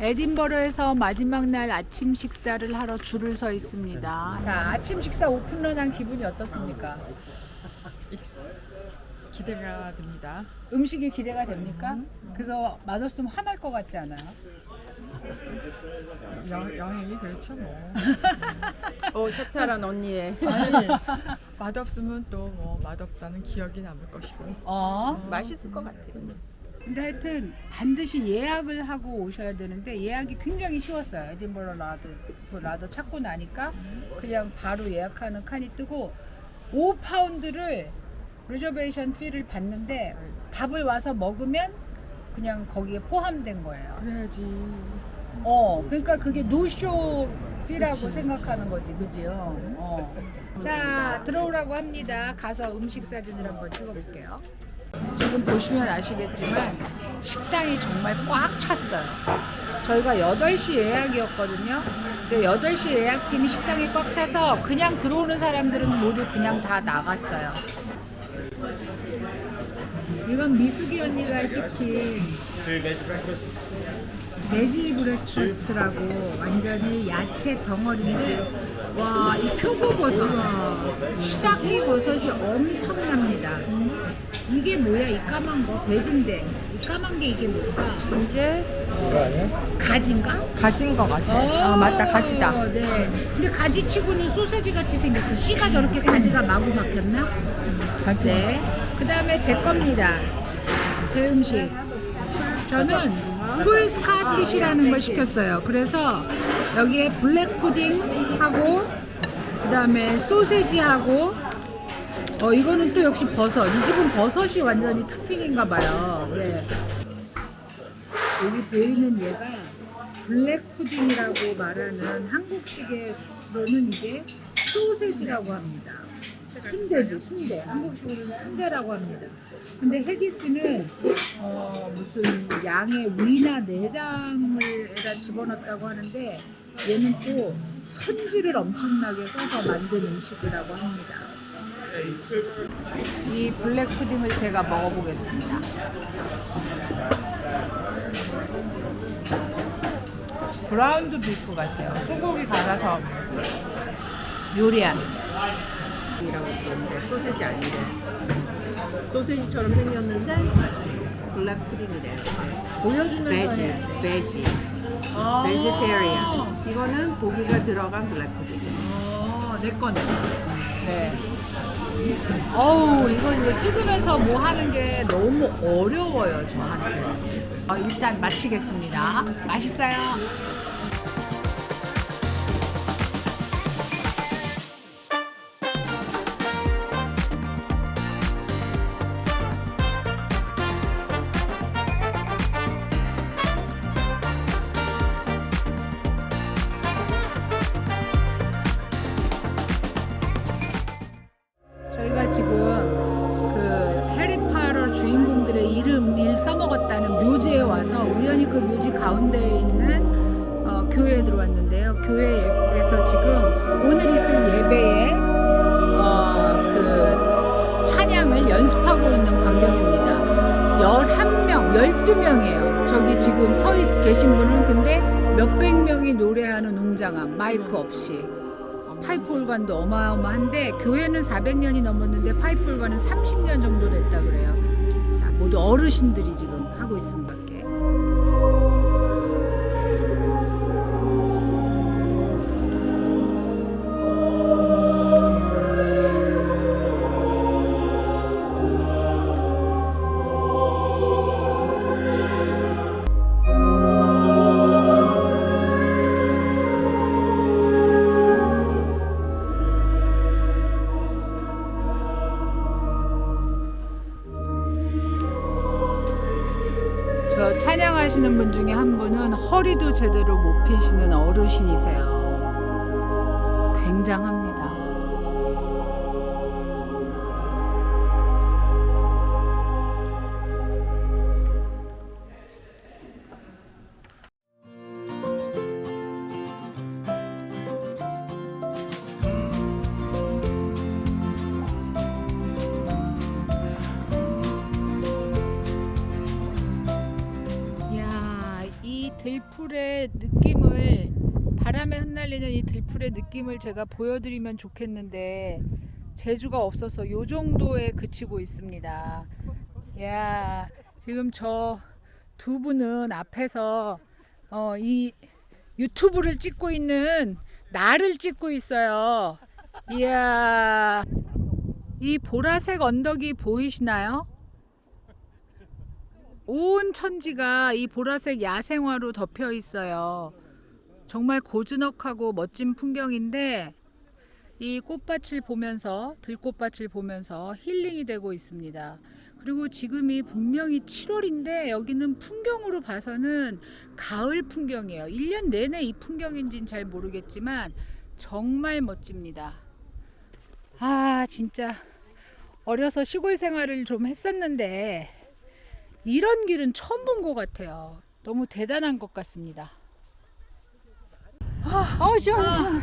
에딘버러에서 마지막 날 아침 식사를 하러 줄을 서 있습니다. 자, 아침 식사 오픈런 한 기분이 어떻습니까? 기대가 됩니다. 음식이 기대가 됩니까? 그래서 맛없으면 화날 것 같지 않아요? 여, 여행이 그렇죠 뭐. 어, 효탈한 언니의 아니 맛없으면 또 뭐 맛없다는 기억이 남을 것이고. 어? 맛있을 것 같아요. 근데 하여튼 반드시 예약을 하고 오셔야 되는데 예약이 굉장히 쉬웠어요. 에딘버러 라더 그 라더 찾고 나니까 그냥 바로 예약하는 칸이 뜨고 5파운드를 리저베이션 피를 받는데 밥을 와서 먹으면 그냥 거기에 포함된 거예요. 그래야지. 어, 그러니까 그게 노쇼 피라고 생각하는 거지, 그지요? 어. 자, 들어오라고 합니다. 가서 음식 사진을 한번 찍어볼게요. 지금 보시면 아시겠지만 식당이 정말 꽉 찼어요. 저희가 8시 예약이었거든요. 근데 8시 예약팀이 식당이 꽉 차서 그냥 들어오는 사람들은 모두 그냥 다 나갔어요. 이건 미숙이 언니가 시킨 베지 브렉퍼스트라고 완전히 야채 덩어리인데 와 이 표고버섯 시다끼 버섯이 엄청납니다 이게 뭐야 이 까만 거 베지인데 이 까만 게 이게 뭘까 이게 가지인가? 가진 것 같아. 아 맞다 가지다. 어, 네. 근데 가지치고는 소세지 같이 생겼어 씨가 저렇게 가지가 마구 박혔나? 가지. 네. 그 다음에 제 겁니다. 제 음식. 저는 풀 스카티시라는 걸 시켰어요. 그래서 여기에 블랙 푸딩하고 그 다음에 소세지하고 어 이거는 또 역시 버섯. 이 집은 버섯이 완전히 특징인가 봐요. 네. 여기 보이는 얘가 블랙 푸딩이라고 말하는 한국식으로는 이게 소세지라고 합니다. 순대지 순대 한국식으로는 순대라고 합니다. 근데 헤기스는 어, 무슨 양의 위나 내장을에다 집어넣었다고 하는데 얘는 또 선지를 엄청나게 써서 만든 음식이라고 합니다. 이 블랙 푸딩을 제가 먹어보겠습니다. 브라운드 비프 같아요. 소고기 갈아서 요리한. 이라고 그러는데 소세지 아닌데 소세지처럼 생겼는데 블랙 푸딩이래요. 보여주면서 베지, 해야 돼. 베지, 아. 베지테리안. 이거는 고기가 들어간 블랙 푸딩. 어, 내 거네. 네. 어우, 이거, 이거 찍으면서 뭐 하는 게 너무 어려워요, 저한테. 어, 일단 마치겠습니다. 맛있어요. 가운데에 있는 어, 교회에 들어왔는데요. 교회에서 지금 오늘 있을 예배에 어, 그 찬양을 연습하고 있는 광경입니다. 11명, 12명이에요. 저기 지금 서 있, 계신 분은 근데 몇백 명이 노래하는 웅장함, 마이크 없이. 파이프 올관도 어마어마한데 교회는 400년이 넘었는데 파이프 올관은 30년 정도 됐다 그래요. 자, 모두 어르신들이 지금 하고 있습니다. 찬양하시는 분 중에 한 분은 허리도 제대로 못 펴시는 어르신이세요. 굉장합니다. 들풀의 느낌을 바람에 흩날리는 이 들풀의 느낌을 제가 보여드리면 좋겠는데 제주가 없어서 요 정도에 그치고 있습니다. 야 지금 저 두 분은 앞에서 어, 이 유튜브를 찍고 있는 나를 찍고 있어요. 이야 이 보라색 언덕이 보이시나요? 온 천지가 이 보라색 야생화로 덮여 있어요. 정말 고즈넉하고 멋진 풍경인데 이 꽃밭을 보면서 들꽃밭을 보면서 힐링이 되고 있습니다. 그리고 지금이 분명히 7월인데 여기는 풍경으로 봐서는 가을 풍경이에요. 1년 내내 이 풍경인지는 잘 모르겠지만 정말 멋집니다. 아, 진짜 어려서 시골 생활을 좀 했었는데 이런 길은 처음 본 것 같아요. 너무 대단한 것 같습니다. 어 시원.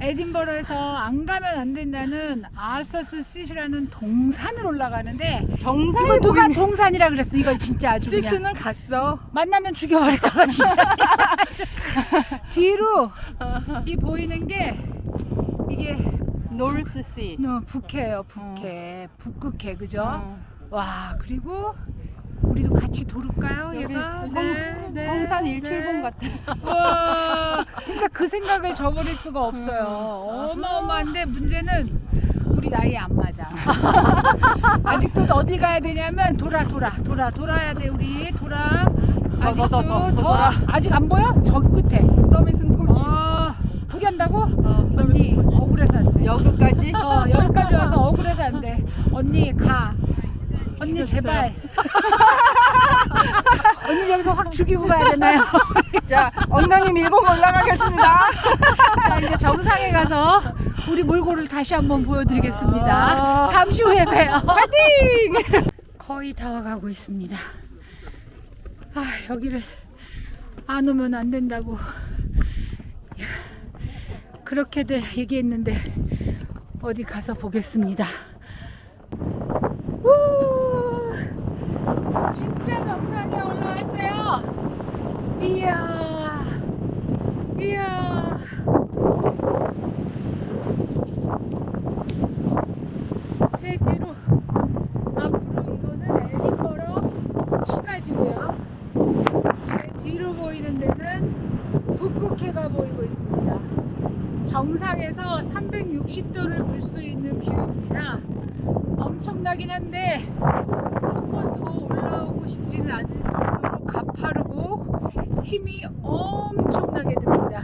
에딘버러에서 안 가면 안 된다는 알서스 시티라는 동산을 올라가는데 정상에 이거 누가 동산이라 그랬어. 이걸 진짜 아주 그냥 시트는 갔어. 만나면 죽여버릴까 봐 진짜. 뒤로 이 보이는 게 이게 노르스시. 어, 북해예요. 북해, 북극해, 그죠? 어. 와 그리고 우리도 같이 도를까요? 여기 얘가 성, 네, 네, 성산 네. 일출봉 같아. 와 진짜 그 생각을 저버릴 수가 없어요. 어마어마한데 문제는 우리 나이에 안 맞아. 아직도 어디 가야 되냐면 돌아 돌아 돌아 돌아야 돼 우리 돌아. 아직도 더, 더, 더, 더 더 돌아. 아직 안 보여? 저 끝에. 서밋은 포기. 아 포기한다고? 어, 언니 서밋은 포기. 억울해서 안 돼. 여기까지. 어 여기까지 와서 억울해서 안 돼. 언니 가. 언니. 제발. 언니 여기서 확 죽이고 가야 되나요? 자 엉덩이 밀고 올라가겠습니다. 자 이제 정상에 가서 우리 몰골을 다시 한번 보여드리겠습니다. 아. 잠시 후에 봬요. 파이팅! 거의 다 와가고 있습니다. 아 여기를 안 오면 안 된다고 그렇게들 얘기했는데 어디 가서 보겠습니다. 우! 진짜 정상에 올라왔어요. 이야, 이야. 제 뒤로 앞으로 이거는 에딘버러 시가지고요. 제 뒤로 보이는 데는 북극해가 보이고 있습니다. 정상에서 360도를 볼 수 있는 뷰입니다. 엄청나긴 한데 올라오고 싶지는 않을 정도로 가파르고 힘이 엄청나게 듭니다.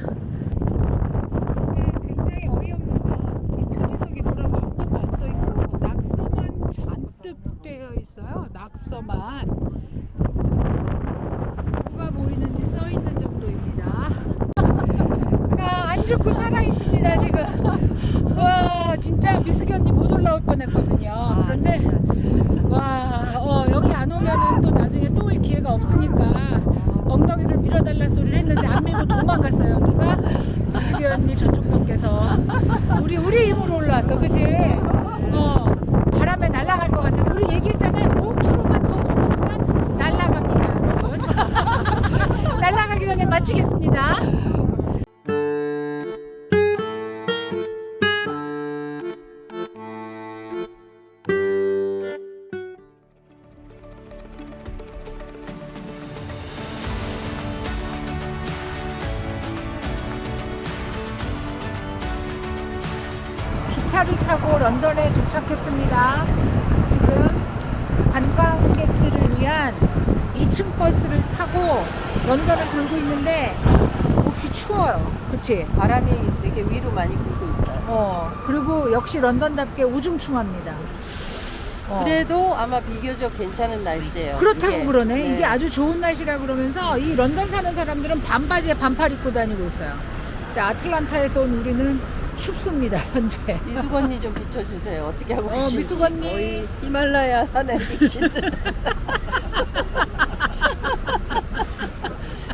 네, 굉장히 어이없는 건이 표지석에 뭐라고 아무것도 안 써있고 낙서만 잔뜩 되어 있어요. 낙서만 누가 보이는지 써있는 정도입니다. 자, 안 죽고 살아 있습니다 지금. 와, 진짜 미숙이 언니 못 올라올 뻔했거든요. 그런데 와, 어, 여기 안 오면은 또 나중에 또 올 기회가 없으니까 엉덩이를 밀어달라 소리를 했는데 안 밀고 도망갔어요. 누가? 미숙이 언니 저쪽 밖에서 우리 우리 힘으로 올라왔어, 그지? 기차를 타고 런던에 도착했습니다. 지금 관광객들을 위한 2층 버스를 타고 런던을 돌고 있는데 몹시 추워요. 그치? 바람이 되게 위로 많이 불고 있어요. 어, 그리고 역시 런던답게 우중충합니다. 어. 그래도 아마 비교적 괜찮은 날씨예요. 그렇다고 이게. 그러네. 네. 이게 아주 좋은 날씨라 그러면서 이 런던 사는 사람들은 반바지에 반팔 입고 다니고 있어요. 근데 아틀란타에서 온 우리는 춥습니다, 현재. 미숙 언니 좀 비춰주세요. 어떻게 하고 어, 계신지. 미숙 언니. 거의 히말라야 산에 미친 듯.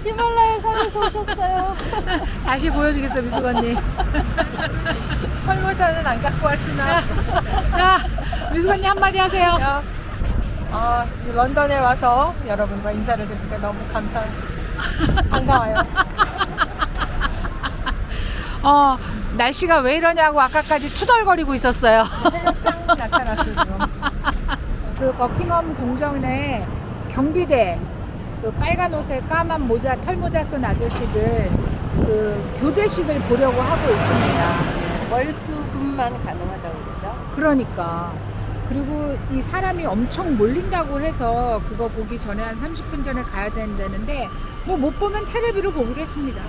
히말라야 산에서 오셨어요. 다시 보여주겠어, 미숙 언니. 펄모자는 안 갖고 왔으나 자, 미숙 언니 한마디 하세요. 어, 런던에 와서 여러분과 인사를 드리니까 너무 감사합니다. 반가워요. 어, 날씨가 왜 이러냐고 아까까지 투덜거리고 있었어요. 짱 나타났어 지금. 그 버킹엄 궁전에 경비대 그 빨간 옷에 까만 모자 털모자 쓴 아저씨들 그 교대식을 보려고 하고 있습니다. 월수금만 가능하다고 그러죠? 그러니까 그리고 이 사람이 엄청 몰린다고 해서 그거 보기 전에 한 30분 전에 가야 된다는데 뭐 못 보면 테레비로 보기로 했습니다.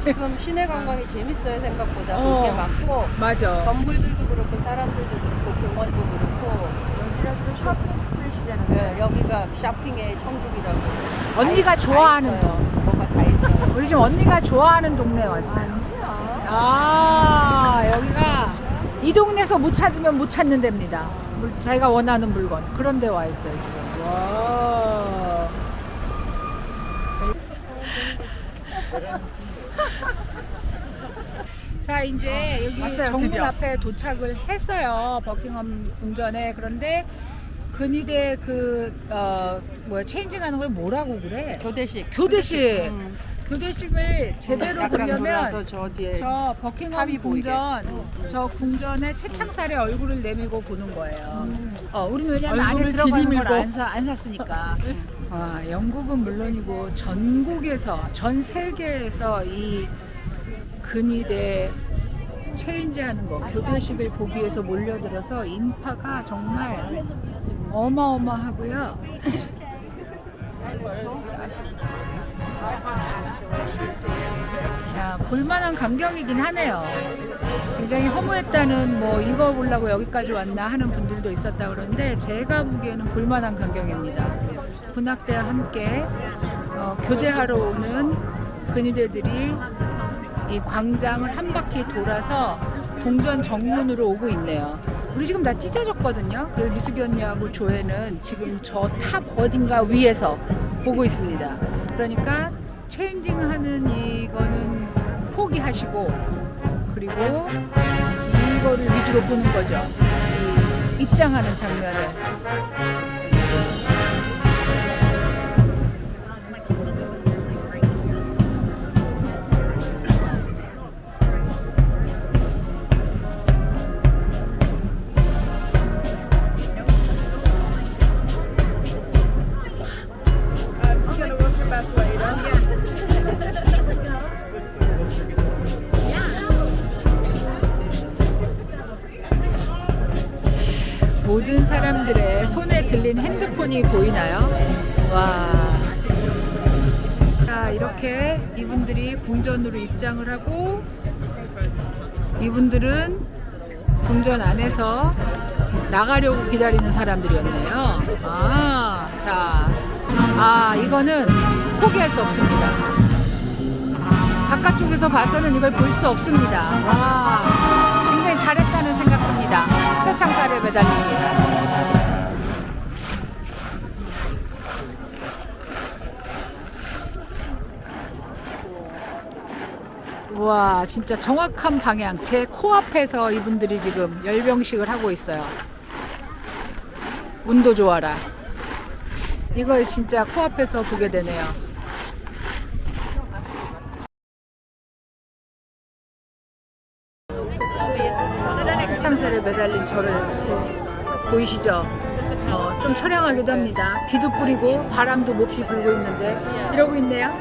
지금 시내 관광이 재밌어요 생각보다 어. 볼게 많고 맞아. 건물들도 그렇고 사람들도 그렇고 공원도 그렇고 여기가 또 쇼핑 스트리트라는 네, 여기가 쇼핑의 천국이라고 언니가 다 좋아하는 있어요. 뭐가 다 있어요. 우리 지금 언니가 좋아하는 동네에 왔어요. 아니야. 아 여기가 이 동네에서 못 찾으면 못 찾는 데입니다. 물- 자기가 원하는 물건 그런 데 와 있어요 지금. 와. 자 이제 여기 왔어요, 정문 드디어. 앞에 도착을 했어요 버킹엄 궁전에 그런데 근위대 그 어, 뭐야 체인징하는 걸 뭐라고 그래? 교대식. 교대식. 음. 교대식을 제대로 약간 보려면 저저 버킹엄. 궁전 저 궁전의 최창살에 얼굴을 내밀고 보는 거예요. 어, 우리는 왜냐면 안에 얼굴을 들어가는 걸. 안안 샀으니까. 와, 영국은 물론이고 전국에서 전 세계에서 이 근위대 체인지하는 거 교대식을 보기 위해서 몰려들어서 인파가 정말 어마어마하고요. 야, 볼만한 광경이긴 하네요. 굉장히 허무했다는 뭐 이거 보려고 여기까지 왔나 하는 분들도 있었다 그러는데 제가 보기에는 볼만한 광경입니다. 군악대와 함께 어, 교대하러 오는 근위대들이 이 광장을 한 바퀴 돌아서 궁전 정문으로 오고 있네요. 우리 지금 다 찢어졌거든요. 그래서 미숙이 언니하고 조회는 지금 저 탑 어딘가 위에서 보고 있습니다. 그러니까 체인징 하는 이거는 포기하시고 그리고 이거를 위주로 보는 거죠. 이 입장하는 장면을. 핸드폰이 보이나요? 와. 자, 이렇게 이분들이 궁전으로 입장을 하고 이분들은 궁전 안에서 나가려고 기다리는 사람들이었네요. 아, 자. 아, 이거는 포기할 수 없습니다. 바깥쪽에서 봐서는 이걸 볼 수 없습니다. 와, 굉장히 잘했다는 생각 듭니다. 최창살에 매달립니 와, 진짜 정확한 방향. 제 코앞에서 이분들이 지금 열병식을 하고 있어요. 운도 좋아라. 이걸 진짜 코앞에서 보게 되네요. 창살에 매달린 저를 보이시죠? 어, 좀 처량하기도 합니다. 비도 뿌리고 바람도 몹시 불고 있는데 이러고 있네요.